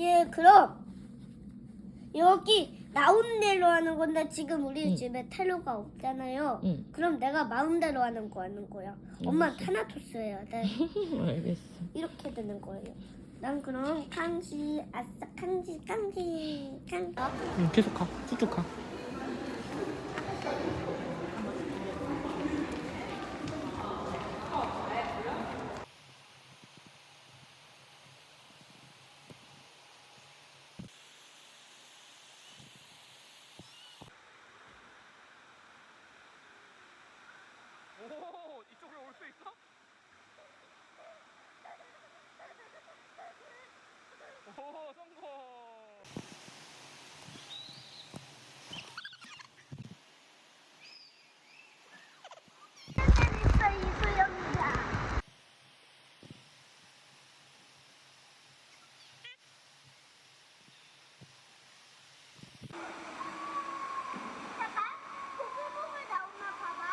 예, 그럼 여기 나온 대로 하는 건데 지금 우리 응. 집에 테러가 없잖아요. 응. 그럼 내가 마음대로 하는 거 하는 거야. 엄마 알겠어. 타나토스 해야 돼. 알겠어. 이렇게 되는 거예요. 난 그럼 캉지 아싸 캉지 캉지 캉. 어? 응, 계속 가. 쭉쭉 가. 오 이쪽으로 올 수 있어? 오 성공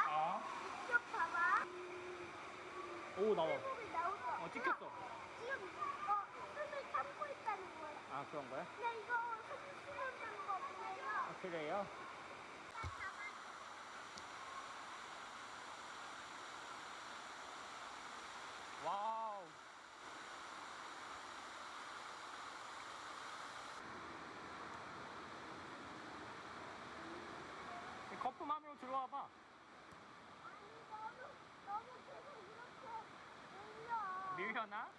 아. 오 나와 어 찍혔어 아 그런 거야? 아, 그래요? 와우 이 거품 안으로 들어와 봐 밀려나?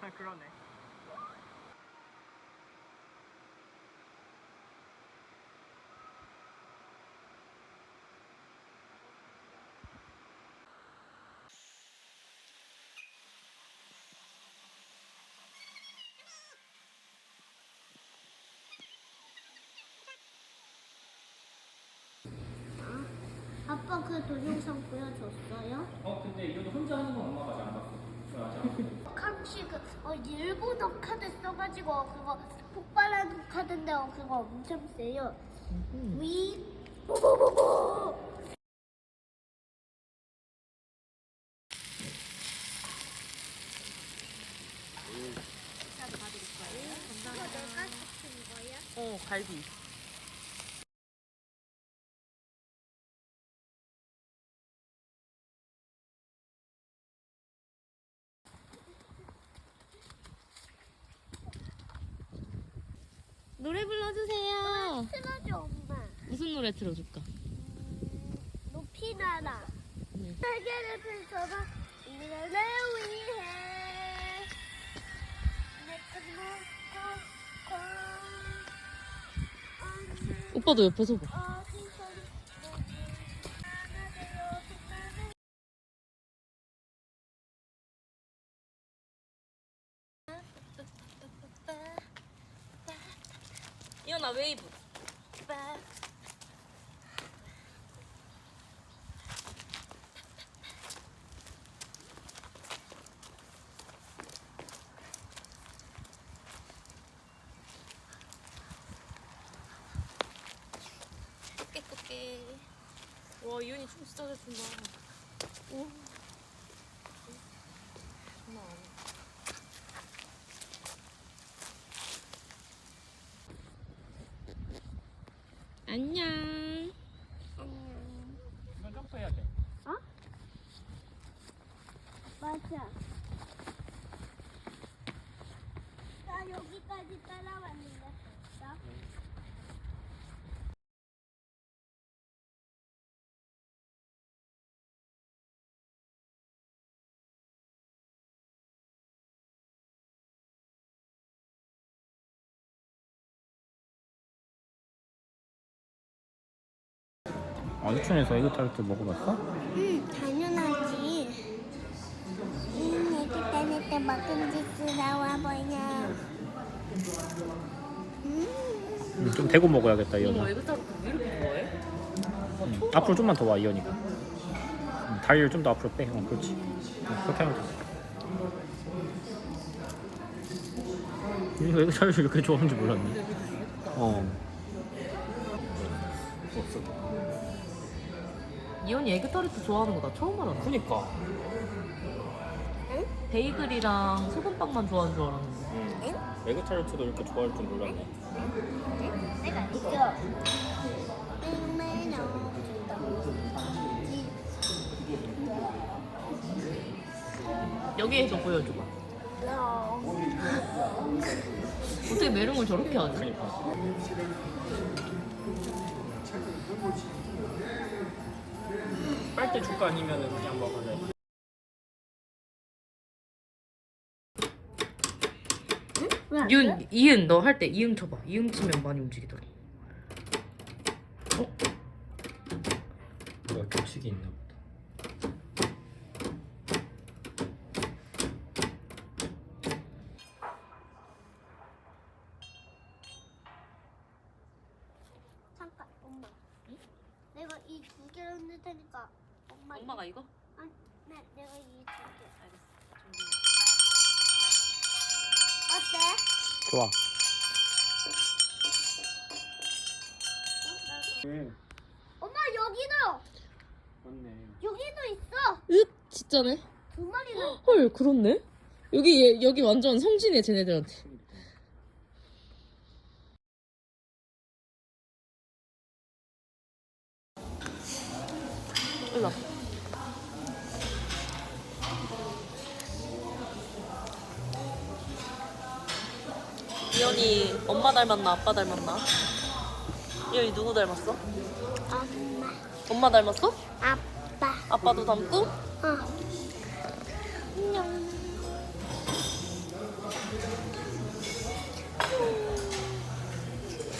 아, 그러네 아빠 그 동영상 보여줬어요? 어 근데 이거 혼자 하는 건 엄마가 아직 안 봤어 아직 안 봤어 캉씨 그 어, 일본어 카드 써가지고 그거 폭발하는 카드인데 어, 그거 엄청 세요. 위 보보보보. 이거 내가 시킨 거야? 어, 갈비. 노래 불러주세요. 틀어줘 엄마. 무슨 노래 틀어줄까? 높이 날아. 네. 세계를 펼쳐봐. 이들을 위해. 고 오빠도 옆에 서 봐. 어디서 이현아 웨이브. 깨끗게. 와 이현이 춤 진짜 잘 춘다. 오. 장난 아니야. 안녕. 이건 점프해야 돼 맞아. 나 여기까지 따라왔는데. 나? 아 유치원에서 에그 타르트 먹어봤어? 응, 당연하지. 음, 애기 때문에 때 먹음직스러워 보여. 음, 음, 좀 대고 먹어야겠다 이현아. 어머 이거 왜 이렇게 좋아해? 음, 앞으로 좀만 더 와 이현이가. 음, 다리를 좀 더 앞으로 빼. 어, 그렇지. 음, 그렇게 하면 돼. 이거 에그 타르트 이렇게 좋아하는지 몰랐네. 어. 없어 이현이 에그타르트 좋아하는 거 나 처음 알았네. 그니까 베이글이랑 소금빵만 좋아하는 줄 알았는데. 응. 에그 타르트도 이렇게 좋아할 줄 몰랐네. 내가 있어. 여기에서 보여줘봐. 어떻게 메롱을 저렇게 하지? 그러니까. 빨대 줄까 아니면 그냥 먹을래? 윤, 이응 너 할 때 이응 쳐봐. 이응 치면 많이 움직이더라. 뭐가 규칙이 있나 보다. 잠깐, 엄마. 내가 이 두 개를 넣을 테니까 엄마. 엄마가 이거? 아니, 네, 내가 이두 개. 알겠어. 어때? 좋아. 엄마 여기도 맞네. 여기도 있어. 으 진짜네. 두 마리나. 헐 그렇네. 여기 얘, 여기 완전 성진해 쟤네들한테. 일로 와. 이현이 엄마 닮았나 아빠 닮았나? 이현이 누구 닮았어? 엄마, 엄마 닮았어? 아빠. 아빠도 닮고? 어. 안녕.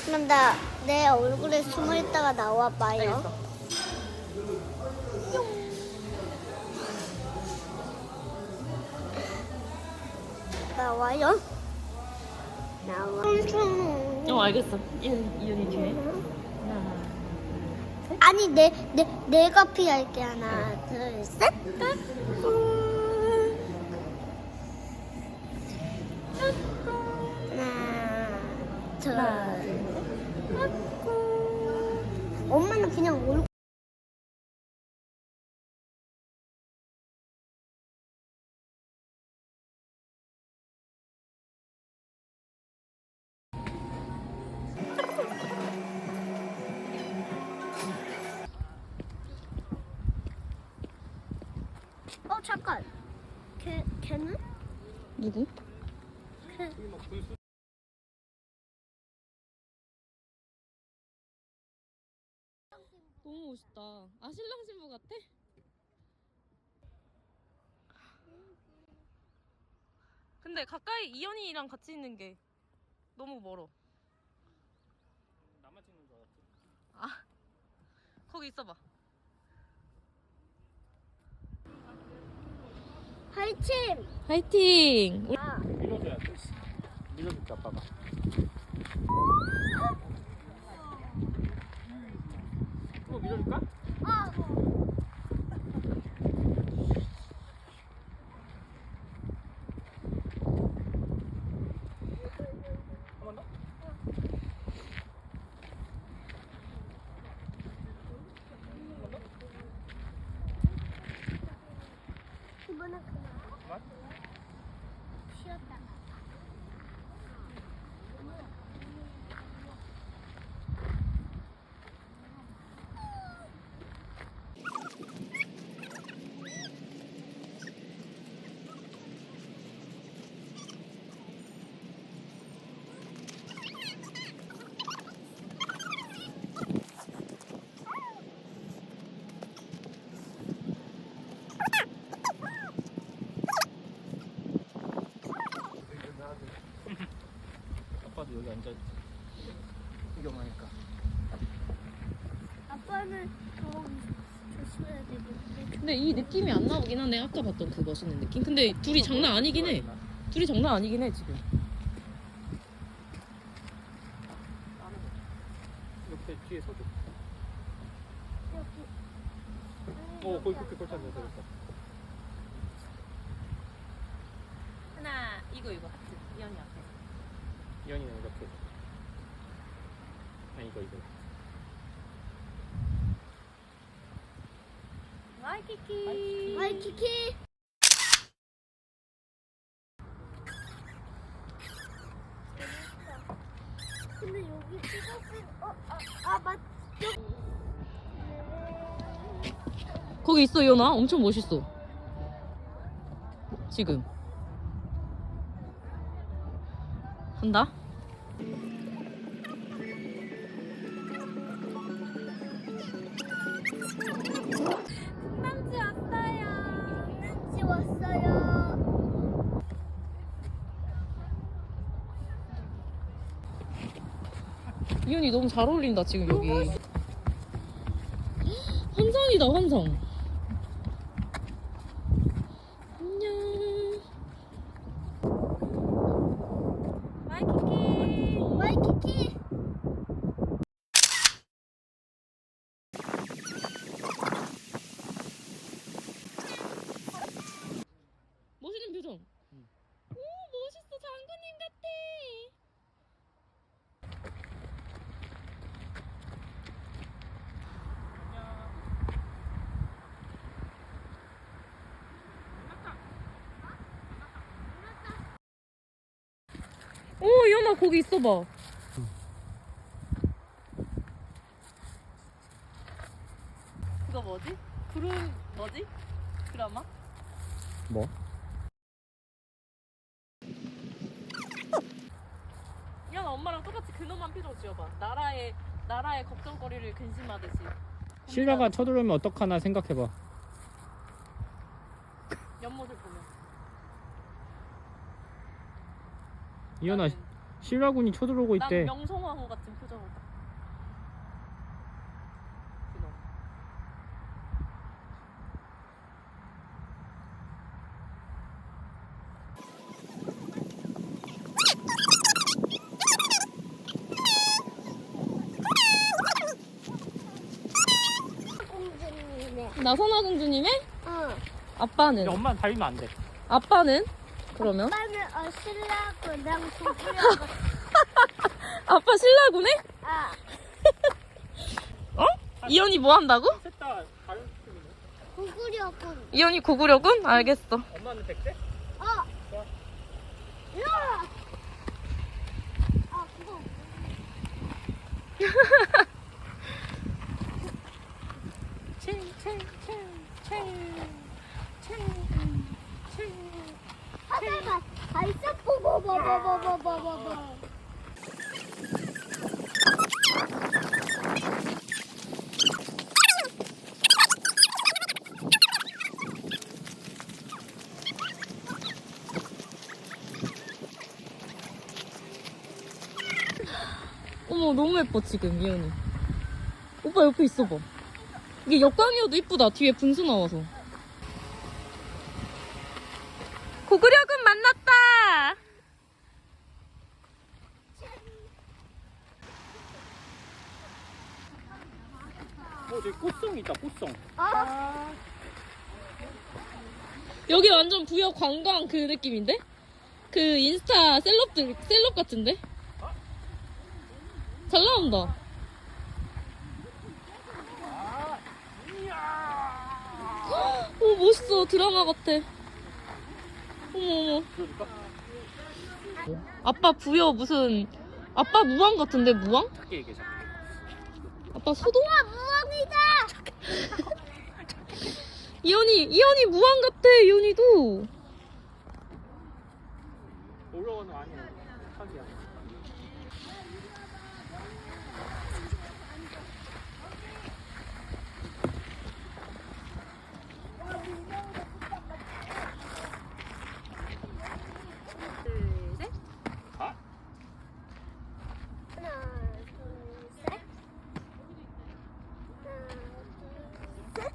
그럼 나 내 얼굴에 숨어 있다가 나와 봐요. 알겠어. 나와요. 나와. 어 알겠어. 이현 이현이 뒤에. 아니 내, 내 내가 피할게 하나 둘 셋. 잠깐. 걔 걔는? 누구? 걔. 너무 멋있다. 아 신랑 신부 같아? 근데 가까이 이현이랑 같이 있는 게 너무 멀어. 나만 찍는 줄 알았지. 아 거기 있어봐. 화이팅. 화이팅. 아. 밀어줘야 돼. 밀어줄게 아빠가. 또 밀어줄까? 아. 이번엔 그만. 그만? 쉬었다가. 아빠도 여기 앉아. 구경하니까. 아빠는 좀 조심해야 되겠는데. 근데 이 느낌이 안 나오긴 하네. 아까 봤던 그 멋있는 느낌. 근데 둘이 장난 아니긴 해. 둘이 장난 아니긴 해 지금. 거 이거. 와이키키. 와이키키. 근데 여기 찍었으면 어아 아, 맞. 거기 있어 연아 엄청 멋있어 지금 한다 이현이 너무 잘 어울린다 지금 여기. 환상이다 환상 안녕 마이키키 와이키키. 멋있는 표정 오 멋있어 장군님 같아 오 이현아 거기 있어봐 그거 뭐지? 구름 뭐지? 드라마? 뭐? 이현아 엄마랑 똑같이 근엄한 표정 지어봐 나라의 나라의 걱정거리를 근심하듯이 신라가 쳐들어오면 어떡하나 생각해봐. 연못을 보면 이현아, 나는- 신라군이 쳐들어오고 난 있대. 명성황후 같은 표정을 딱. 나선아 공주님의 응. 아빠는 엄마는 달리면 안 돼. 아빠는 그러면 오빠는 어 신라고랑 동그라고. 아빠 신라구네? 아. 어? 이현이 뭐 한다고? 셋다 다른 팀이네. 구구려군. 이현이 고구려군? 알겠어 엄마는 백대? 어. 야. 아 그거. 어머 너무 예뻐 지금 예은이. 오빠 옆에 있어봐. 이게 역광이어도 이쁘다 뒤에 분수 나와서. 고구려군 만났다! 어, 저기 꽃송 있다, 꽃송. 어? 여기 완전 부여 관광 그 느낌인데? 그 인스타 셀럽들 셀럽 같은데? 잘 나온다. 오 멋있어 드라마 같아. 어머 어머. 아빠 부여 무슨 아빠 무왕 같은데 무왕? 작게 얘기해, 작게. 아빠 소동? 무엉이다. 이현이 이현이 무왕 같아 이현이도. 올라가는 거 아니야. 둘 셋. 아? 하나, 둘, 셋. 하나, 둘, 셋.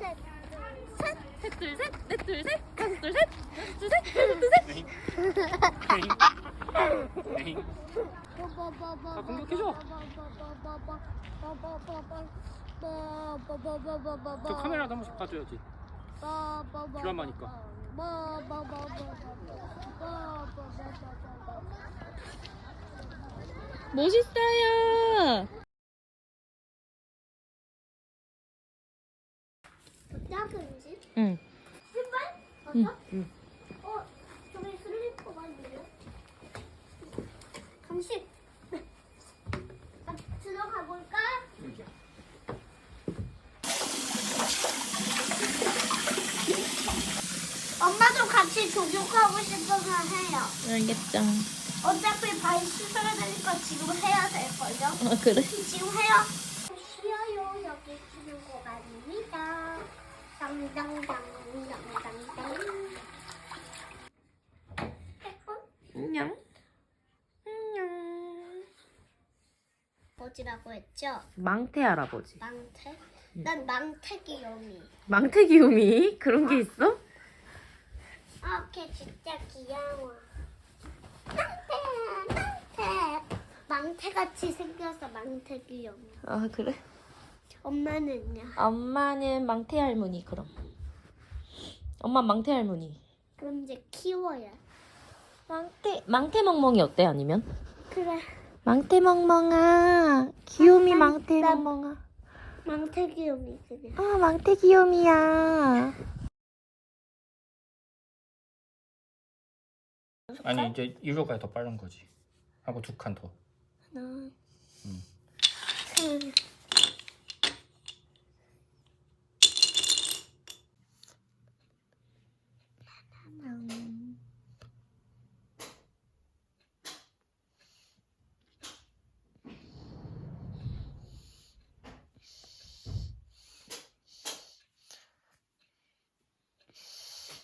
셋, 둘, 셋. 셋, 둘, 셋, 넷, 둘, 셋, 다섯, 둘, 셋, 여섯, 둘, 셋, 일곱, 둘, 셋. 에잉. 아, 공격해줘. 저 카메라도 한 번씩 봐줘야지. 드라마니까. 멋있어요. 작은 집? 응. 신발? 응, 맞아? 어, 저기 슬리퍼 많이 잠시 아, 들어가 볼까? 여기야. 엄마도 같이 조교하고 싶어서 해요. 알겠죠. 발 씻어야 되니까 지금 해야 될걸요? 아, 그래? 지금 해요. 쉬어요. 여기 쉬는 공간입니다. 땅땅땅땅땅땅. 안녕. 안녕. 뭐지라고 했죠? 망태 할아버지. 망태? 난 망태 귀요미. 망태 귀요미? 그런 게 있어? 아, 걔 진짜 귀여워. 망태, 망태. 망태같이 생겨서 망태 귀요미. 아, 그래? 엄마는요? 엄마는 망태 할머니, 그럼. 엄마 망태 할머니. 그럼 이제 키워야. 망태, 망태 멍멍이 어때, 아니면? 그래. 망태 멍멍아. 귀요미 아, 망태 나- 멍멍아. 망태 귀요미 그냥. 아, 망태 귀요미야. 아니 이제 이로가 더 빠른 거지. 하고 두 칸 더. 하나. 음. 둘.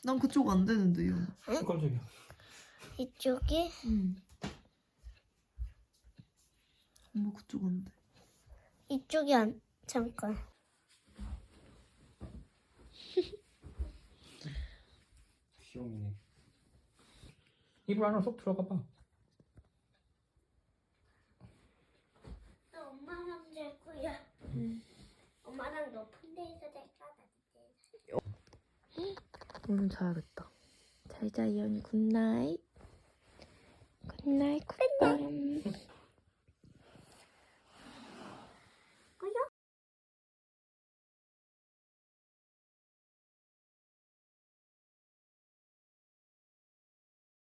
난 그쪽 안 되는데요. 깜짝이야. 이쪽이 응. 그쪽 안 돼. 이쪽이 안 잠깐. 귀여우네. 입을 안으로 쏙 들어가 봐. 나 엄마랑 잘 거야. 엄마랑 높은 데서 잘까 오늘 자야겠다. 잘 자, 이현이 굿나잇. 굿나잇, 굿밤.